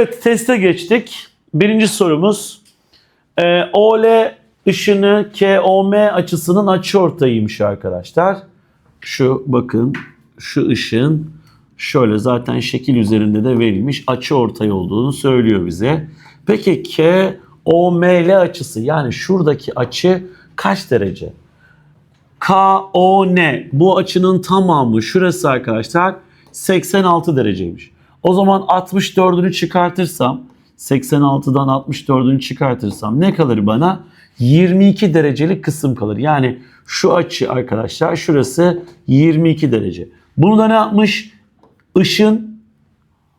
Evet teste geçtik. Birinci sorumuz. E, OL ışını KOM açısının açıortayıymış arkadaşlar. Şu bakın şu ışın şöyle zaten şekil üzerinde de verilmiş açıortay olduğunu söylüyor bize. Peki KOML açısı yani şuradaki açı kaç derece? KON bu açının tamamı şurası arkadaşlar 86 dereceymiş. O zaman 64'ünü çıkartırsam 86'dan 64'ünü çıkartırsam ne kalır bana? 22 derecelik kısım kalır. Yani şu açı arkadaşlar şurası 22 derece. Bunu da ne yapmış? Işın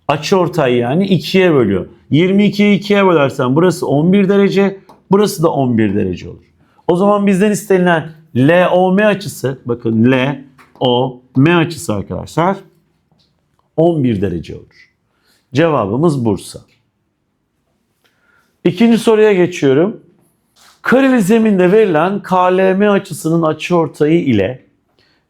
açıortay yani 2'ye bölüyor. 22'yi 2'ye bölersen burası 11 derece, burası da 11 derece olur. O zaman bizden istenilen LOM açısı, bakın LOM açısı arkadaşlar 11 derece olur. Cevabımız Bursa. İkinci soruya geçiyorum. Kareli zeminde verilen KLM açısının açıortayı ile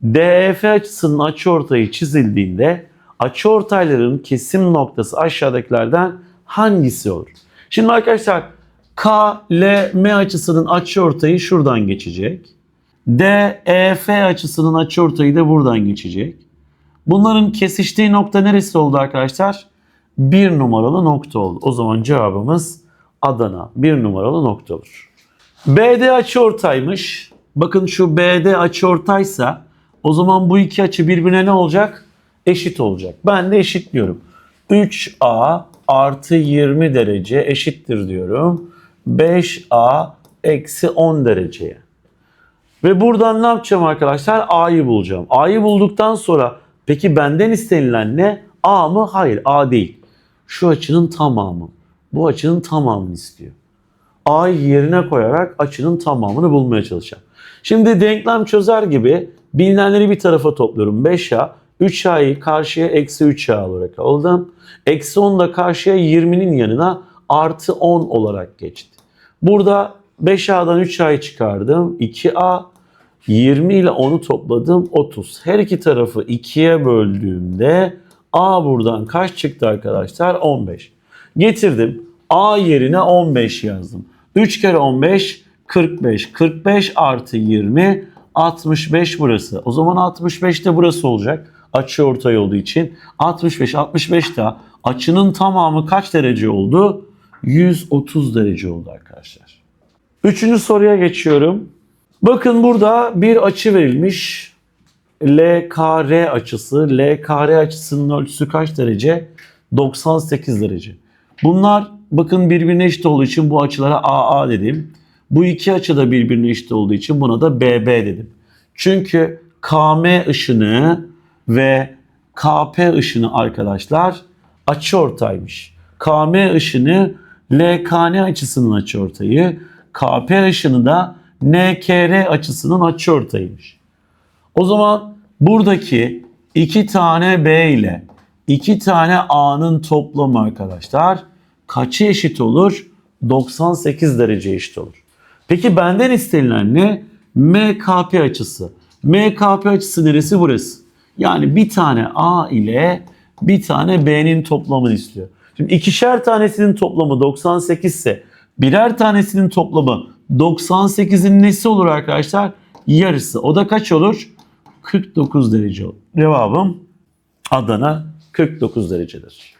DEF açısının açıortayı çizildiğinde açıortayların kesim noktası aşağıdakilerden hangisi olur? Şimdi arkadaşlar KLM açısının açıortayı şuradan geçecek. DEF açısının açıortayı da buradan geçecek. Bunların kesiştiği nokta neresi oldu arkadaşlar? Bir numaralı nokta oldu. O zaman cevabımız Adana. Bir numaralı nokta olur. BD açıortaymış. Bakın şu BD açıortaysa o zaman bu iki açı birbirine ne olacak? Eşit olacak. Ben de eşitliyorum. 3A artı 20 derece eşittir diyorum. 5A eksi 10 dereceye. Ve buradan ne yapacağım arkadaşlar? A'yı bulacağım. A'yı bulduktan sonra peki benden istenilen ne? A mı? Hayır A değil. Şu açının tamamı. Bu açının tamamını istiyor. A'yı yerine koyarak açının tamamını bulmaya çalışacağım. Şimdi denklem çözer gibi bilinenleri bir tarafa topluyorum. 5A, 3A'yı karşıya eksi 3A olarak aldım. Eksi 10 da karşıya 20'nin yanına artı 10 olarak geçti. Burada 5A'dan 3A'yı çıkardım. 2A, 20 ile 10'u topladım 30. Her iki tarafı 2'ye böldüğümde A buradan kaç çıktı arkadaşlar? 15. Getirdim. A yerine 15 yazdım. 3 kere 15 45. 45 artı 20 65 burası. O zaman 65 de burası olacak. Açı ortay olduğu için. 65 65 da açının tamamı kaç derece oldu? 130 derece oldu arkadaşlar. Üçüncü soruya geçiyorum. Bakın burada bir açı verilmiş. LKR açısı. LKR açısının ölçüsü kaç derece? 98 derece. Bunlar bakın birbirine eşit olduğu için bu açılara AA dedim. Bu iki açı da birbirine eşit olduğu için buna da BB dedim. Çünkü KM ışını ve KP ışını arkadaşlar açıortaymış. KM ışını LKN açısının açıortayı, KP ışını da NKR açısının açıortayıymış. O zaman buradaki iki tane B ile iki tane A'nın toplamı arkadaşlar kaçı eşit olur? 98 derece eşit olur. Peki benden istenilen ne? MKP açısı. MKP açısı neresi? Burası. Yani bir tane A ile bir tane B'nin toplamını istiyor. Şimdi ikişer tanesinin toplamı 98 ise birer tanesinin toplamı 98'in nesi olur arkadaşlar? Yarısı. O da kaç olur? 49 derece olur. Cevabım Adana 49 derecedir.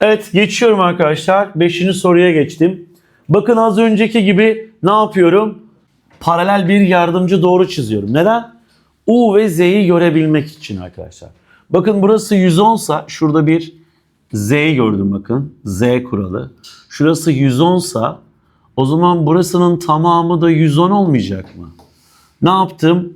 Evet geçiyorum arkadaşlar. Beşinci soruya geçtim. Bakın az önceki gibi ne yapıyorum? Paralel bir yardımcı doğru çiziyorum. Neden? U ve Z'yi görebilmek için arkadaşlar. Bakın burası 110 sa şurada bir Z'yi gördüm bakın. Z kuralı. Şurası 110 sa o zaman burasının tamamı da 110 olmayacak mı? Ne yaptım?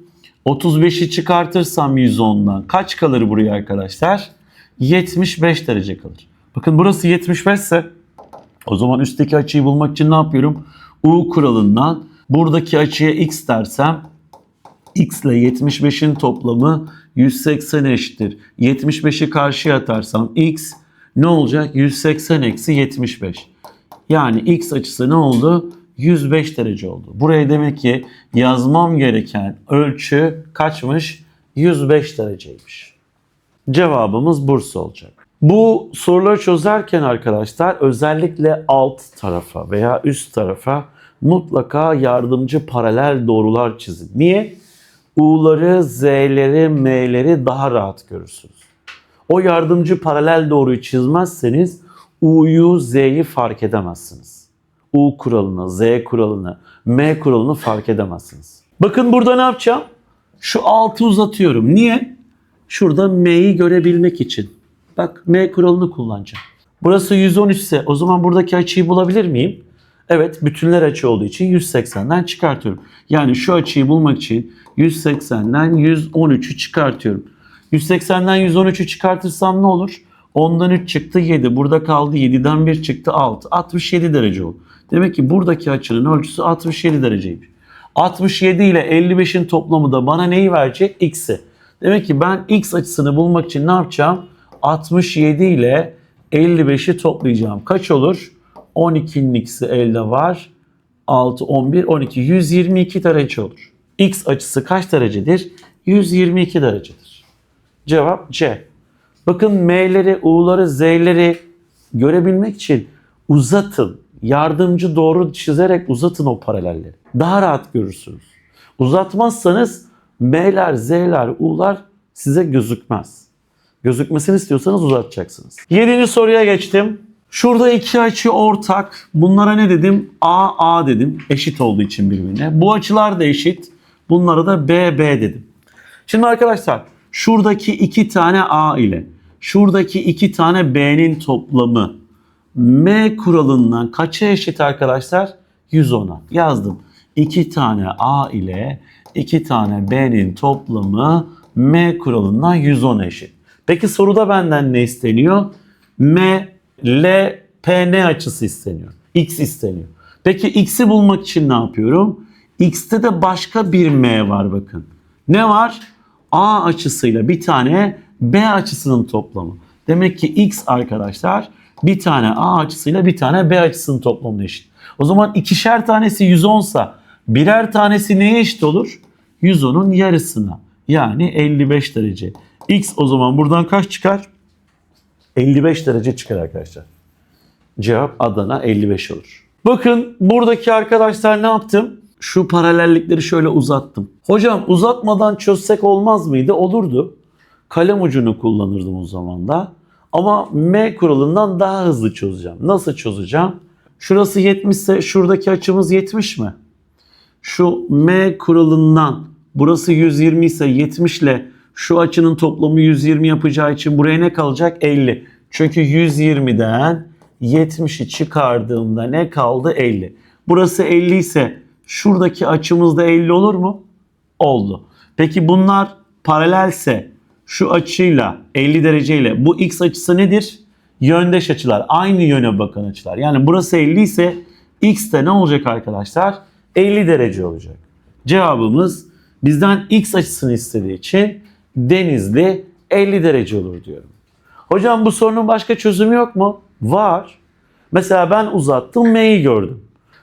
35'i çıkartırsam 110'dan kaç kalır buraya arkadaşlar? 75 derece kalır. Bakın burası 75 ise o zaman üstteki açıyı bulmak için ne yapıyorum? U kuralından buradaki açıya x dersem x ile 75'in toplamı 180 eşittir. 75'i karşıya atarsam x ne olacak? 180 eksi 75. Yani x açısı ne oldu? 105 derece oldu. Buraya demek ki yazmam gereken ölçü kaçmış? 105 dereceymiş. Cevabımız Bursa olacak. Bu soruları çözerken arkadaşlar özellikle alt tarafa veya üst tarafa mutlaka yardımcı paralel doğrular çizin. Niye? U'ları, Z'leri, M'leri daha rahat görürsünüz. O yardımcı paralel doğruyu çizmezseniz U'yu, Z'yi fark edemezsiniz. U kuralını, Z kuralını, M kuralını fark edemezsiniz. Bakın burada ne yapacağım? Şu altı uzatıyorum. Niye? Şurada M'yi görebilmek için. Bak M kuralını kullanacağım. Burası 113 ise o zaman buradaki açıyı bulabilir miyim? Evet bütünler açı olduğu için 180'den çıkartıyorum. Yani şu açıyı bulmak için 180'den 113'ü çıkartıyorum. 180'den 113'ü çıkartırsam ne olur? 10'dan 3 çıktı 7. Burada kaldı 7'den 1 çıktı 6. 67 derece oldu. Demek ki buradaki açının ölçüsü 67 dereceymiş. 67 ile 55'in toplamı da bana neyi verecek? X'i. Demek ki ben X açısını bulmak için ne yapacağım? 67 ile 55'i toplayacağım. Kaç olur? 12'nin X'i elde var. 6, 11, 12. 122 derece olur. X açısı kaç derecedir? 122 derecedir. Cevap C. Bakın M'leri, U'ları, Z'leri görebilmek için uzatın. Yardımcı doğru çizerek uzatın o paralelleri. Daha rahat görürsünüz. Uzatmazsanız M'ler, Z'ler, U'lar size gözükmez. Gözükmesini istiyorsanız uzatacaksınız. Yedinci soruya geçtim. Şurada iki açı ortak. Bunlara ne dedim? A, A dedim. Eşit olduğu için birbirine. Bu açılar da eşit. Bunlara da B, B dedim. Şimdi arkadaşlar şuradaki iki tane A ile şuradaki iki tane B'nin toplamı M kuralından kaça eşit arkadaşlar? 110'a yazdım. İki tane A ile iki tane B'nin toplamı M kuralından 110 eşit. Peki soruda benden ne isteniyor? M, L, P, N açısı isteniyor. X isteniyor. Peki X'i bulmak için ne yapıyorum? X'te de başka bir M var bakın. Ne var? A açısıyla bir tane B açısının toplamı. Demek ki X arkadaşlar bir tane A açısıyla bir tane B açısının toplamına eşit. O zaman ikişer tanesi 110 sa birer tanesi neye eşit olur? 110'un yarısına. Yani 55 derece. X o zaman buradan kaç çıkar? 55 derece çıkar arkadaşlar. Cevap Adana 55 olur. Bakın buradaki arkadaşlar ne yaptım? Şu paralellikleri şöyle uzattım. Hocam uzatmadan çözsek olmaz mıydı? Olurdu. Kalem ucunu kullanırdım o zaman da. Ama M kuralından daha hızlı çözeceğim. Nasıl çözeceğim? Şurası 70 ise şuradaki açımız 70 mi? Şu M kuralından burası 120 ise 70 ile şu açının toplamı 120 yapacağı için buraya ne kalacak? 50. Çünkü 120'den 70'i çıkardığımda ne kaldı? 50. Burası 50 ise şuradaki açımız da 50 olur mu? Oldu. Peki bunlar paralelse şu açıyla 50 dereceyle bu x açısı nedir? Yöndeş açılar. Aynı yöne bakan açılar. Yani burası 50 ise x de ne olacak arkadaşlar? 50 derece olacak. Cevabımız bizden x açısını istediği için denizli 50 derece olur diyorum. Hocam bu sorunun başka çözümü yok mu? Var. Mesela ben uzattım M'yi gördüm.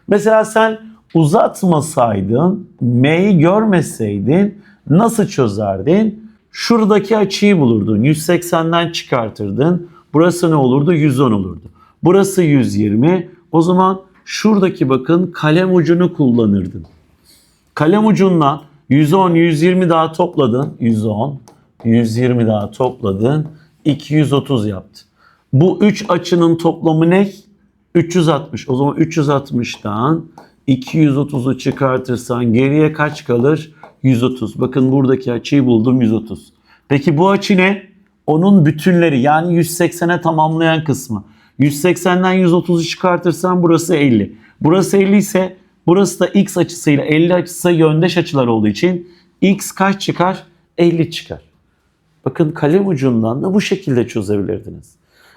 Mesela sen uzatmasaydın, M'yi görmeseydin nasıl çözerdin? Şuradaki açıyı bulurdun. 180'den çıkartırdın. Burası ne olurdu? 110 olurdu. Burası 120. O zaman şuradaki bakın kalem ucunu kullanırdın. Kalem ucundan 110, 120 daha topladın. 110, 120 daha topladın. 230 yaptı. Bu 3 açının toplamı ne? 360. O zaman 360'dan 230'u çıkartırsan geriye kaç kalır? 130. Bakın buradaki açıyı buldum 130. Peki bu açı ne? Onun bütünleri yani 180'e tamamlayan kısmı. 180'den 130'u çıkartırsan burası 50. Burası 50 ise burası da x açısıyla 50 açısı yöndeş açılar olduğu için x kaç çıkar? 50 çıkar. Bakın kalem ucundan da bu şekilde çözebilirdiniz.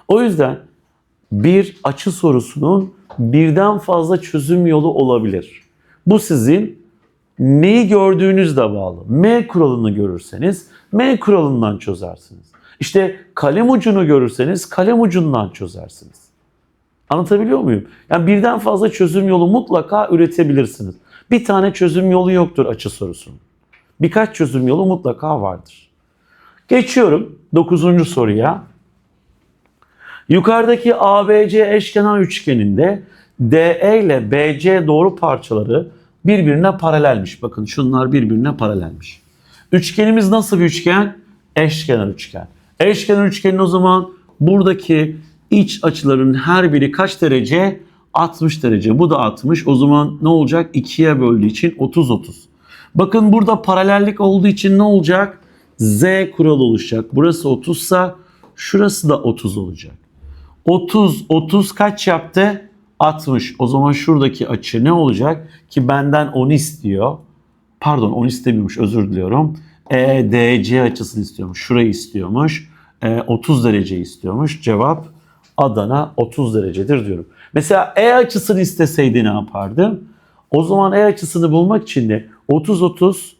O yüzden bir açı sorusunun birden fazla çözüm yolu olabilir. Bu sizin neyi gördüğünüzle bağlı. M kuralını görürseniz M kuralından çözersiniz. İşte kalem ucunu görürseniz kalem ucundan çözersiniz. Anlatabiliyor muyum? Yani birden fazla çözüm yolu mutlaka üretebilirsiniz. Bir tane çözüm yolu yoktur açı sorusunun. Birkaç çözüm yolu mutlaka vardır. Geçiyorum 9. soruya. Yukarıdaki ABC eşkenar üçgeninde DE ile BC doğru parçaları birbirine paralelmiş. Bakın şunlar birbirine paralelmiş. Üçgenimiz nasıl bir üçgen? Eşkenar üçgen. Eşkenar üçgenin o zaman buradaki iç açıların her biri kaç derece? 60 derece. Bu da 60. O zaman ne olacak? 2'ye böldüğü için 30 30. Bakın burada paralellik olduğu için ne olacak? Z kuralı oluşacak. Burası 30 sa şurası da 30 olacak. 30 30 kaç yaptı? 60. O zaman şuradaki açı ne olacak? Ki benden 10 istiyor. Pardon 10 istemiyormuş özür diliyorum. EDC açısını istiyormuş. Şurayı istiyormuş. E, 30 derece istiyormuş. Cevap Adana 30 derecedir diyorum. Mesela E açısını isteseydi ne yapardım? O zaman E açısını bulmak için de 30 30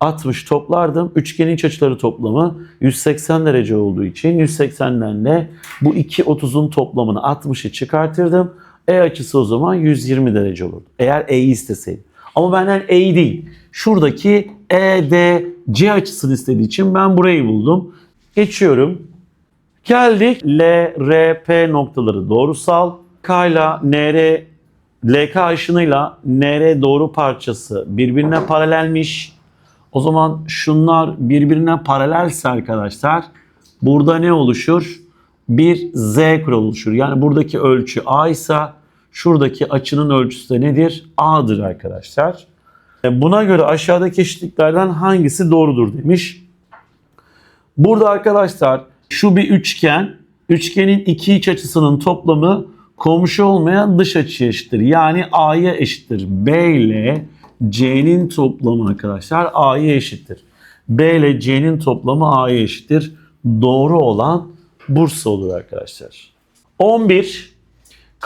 60 toplardım. Üçgenin iç açıları toplamı 180 derece olduğu için 180'den de bu iki 30'un toplamını 60'ı çıkartırdım. E açısı o zaman 120 derece olurdu. Eğer E'yi isteseydim. Ama benden E'yi değil. Şuradaki EDC açısını istediği için ben burayı buldum. Geçiyorum. Geldik L, R, P noktaları doğrusal. K ile NR, LK ışınıyla NR doğru parçası birbirine paralelmiş. O zaman şunlar birbirine paralelse arkadaşlar burada ne oluşur? Bir Z kuralı oluşur. Yani buradaki ölçü A ise şuradaki açının ölçüsü de nedir? A'dır arkadaşlar. E, Buna göre aşağıdaki eşitliklerden hangisi doğrudur demiş. Burada arkadaşlar şu bir üçgen. Üçgenin iki iç açısının toplamı komşu olmayan dış açıya eşittir. Yani A'ya eşittir. B ile C'nin toplamı arkadaşlar A'ya eşittir. B ile C'nin toplamı A'ya eşittir. Doğru olan Bursa olur arkadaşlar. 11.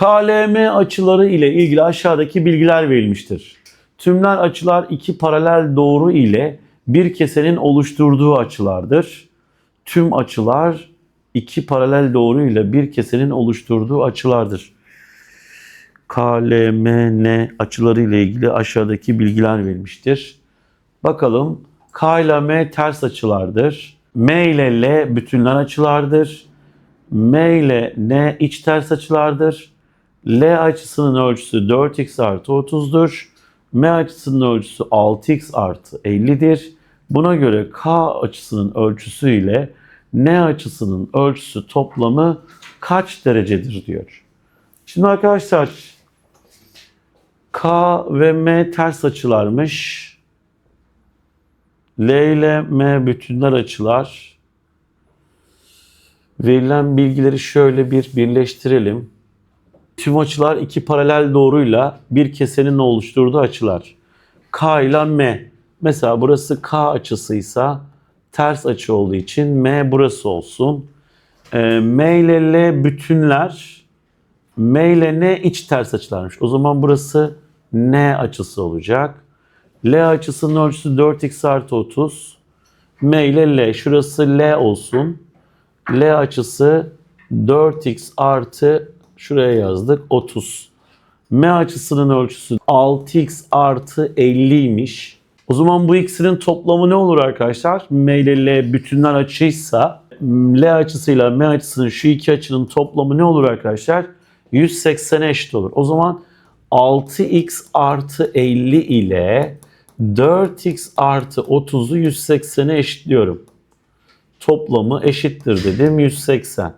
KLM açıları ile ilgili aşağıdaki bilgiler verilmiştir. Tümler açılar iki paralel doğru ile bir kesenin oluşturduğu açılardır. Tüm açılar iki paralel doğru ile bir kesenin oluşturduğu açılardır. KLMN açıları ile ilgili aşağıdaki bilgiler verilmiştir. Bakalım K ile M ters açılardır. M ile L bütünler açılardır. M ile N iç ters açılardır. L açısının ölçüsü 4x artı 30'dur. M açısının ölçüsü 6x artı 50'dir. Buna göre K açısının ölçüsü ile N açısının ölçüsü toplamı kaç derecedir diyor. Şimdi arkadaşlar K ve M ters açılarmış. L ile M bütünler açılar. Verilen bilgileri şöyle bir birleştirelim. Tüm açılar iki paralel doğruyla bir kesenin oluşturduğu açılar. K ile M. Mesela burası K açısıysa ters açı olduğu için M burası olsun. Ee, M ile L bütünler. M ile N iç ters açılarmış. O zaman burası N açısı olacak. L açısının ölçüsü 4x artı 30. M ile L. Şurası L olsun. L açısı 4x artı şuraya yazdık 30. M açısının ölçüsü 6x artı 50'ymiş. O zaman bu ikisinin toplamı ne olur arkadaşlar? M ile L bütünler açıysa L açısıyla M açısının şu iki açının toplamı ne olur arkadaşlar? 180'e eşit olur. O zaman 6x artı 50 ile 4x artı 30'u 180'e eşitliyorum. Toplamı eşittir dedim 180.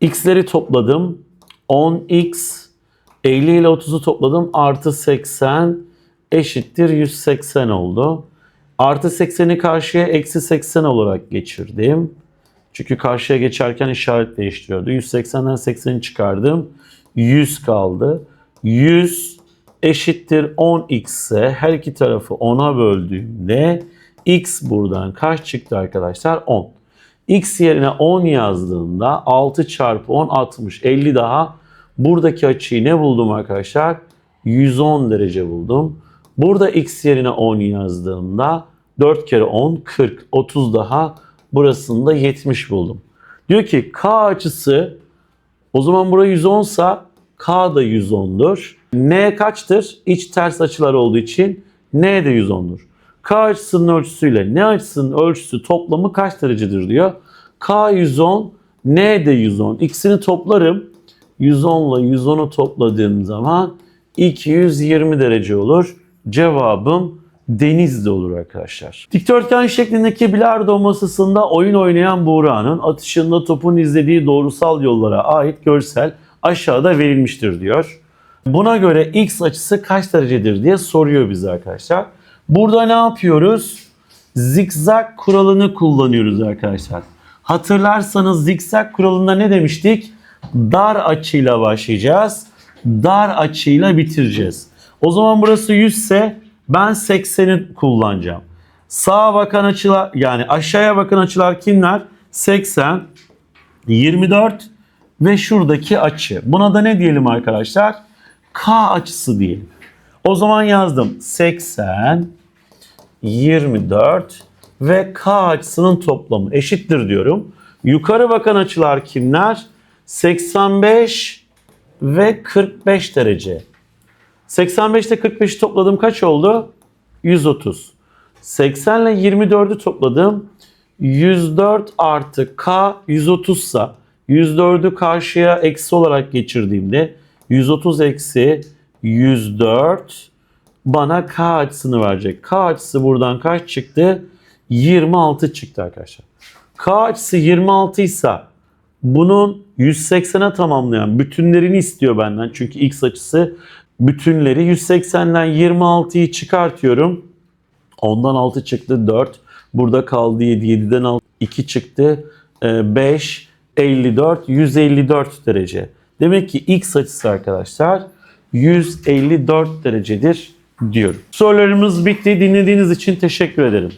X'leri topladım. 10x 50 ile 30'u topladım. Artı 80 eşittir 180 oldu. Artı 80'i karşıya eksi 80 olarak geçirdim. Çünkü karşıya geçerken işaret değiştiriyordu. 180'den 80'i çıkardım. 100 kaldı. 100 eşittir 10x ise her iki tarafı 10'a böldüğümde x buradan kaç çıktı arkadaşlar? 10. x yerine 10 yazdığımda 6 çarpı 10 60 50 daha buradaki açıyı ne buldum arkadaşlar? 110 derece buldum. Burada x yerine 10 yazdığımda 4 kere 10 40 30 daha burasında 70 buldum. Diyor ki k açısı o zaman burası 110 sa k da 110'dur. N kaçtır? İç ters açılar olduğu için N de 110'dur. K açısının ölçüsüyle N açısının ölçüsü toplamı kaç derecedir diyor. K 110, N de 110. İkisini toplarım. 110 ile 110'u topladığım zaman 220 derece olur. Cevabım Denizli olur arkadaşlar. Dikdörtgen şeklindeki bilardo masasında oyun oynayan Buğra'nın atışında topun izlediği doğrusal yollara ait görsel aşağıda verilmiştir diyor. Buna göre x açısı kaç derecedir diye soruyor bize arkadaşlar. Burada ne yapıyoruz? Zikzak kuralını kullanıyoruz arkadaşlar. Hatırlarsanız zikzak kuralında ne demiştik? Dar açıyla başlayacağız. Dar açıyla bitireceğiz. O zaman burası 100 ise ben 80'i kullanacağım. Sağa bakan açılar yani aşağıya bakan açılar kimler? 80, 24 ve şuradaki açı. Buna da ne diyelim arkadaşlar? K açısı diyelim. O zaman yazdım 80, 24 ve K açısının toplamı eşittir diyorum. Yukarı bakan açılar kimler? 85 ve 45 derece. 85 ile 45'i topladım kaç oldu? 130. 80 ile 24'ü topladım. 104 artı K 130 sa 104'ü karşıya eksi olarak geçirdiğimde 130 eksi 104 bana K açısını verecek. K açısı buradan kaç çıktı? 26 çıktı arkadaşlar. K açısı 26 ise bunun 180'e tamamlayan bütünlerini istiyor benden. Çünkü x açısı bütünleri 180'den 26'yı çıkartıyorum. Ondan 6 çıktı 4. Burada kaldı 7. 7'den 6, 2 çıktı. 5, 54, 154 derece. Demek ki x açısı arkadaşlar 154 derecedir diyorum. Sorularımız bitti. Dinlediğiniz için teşekkür ederim.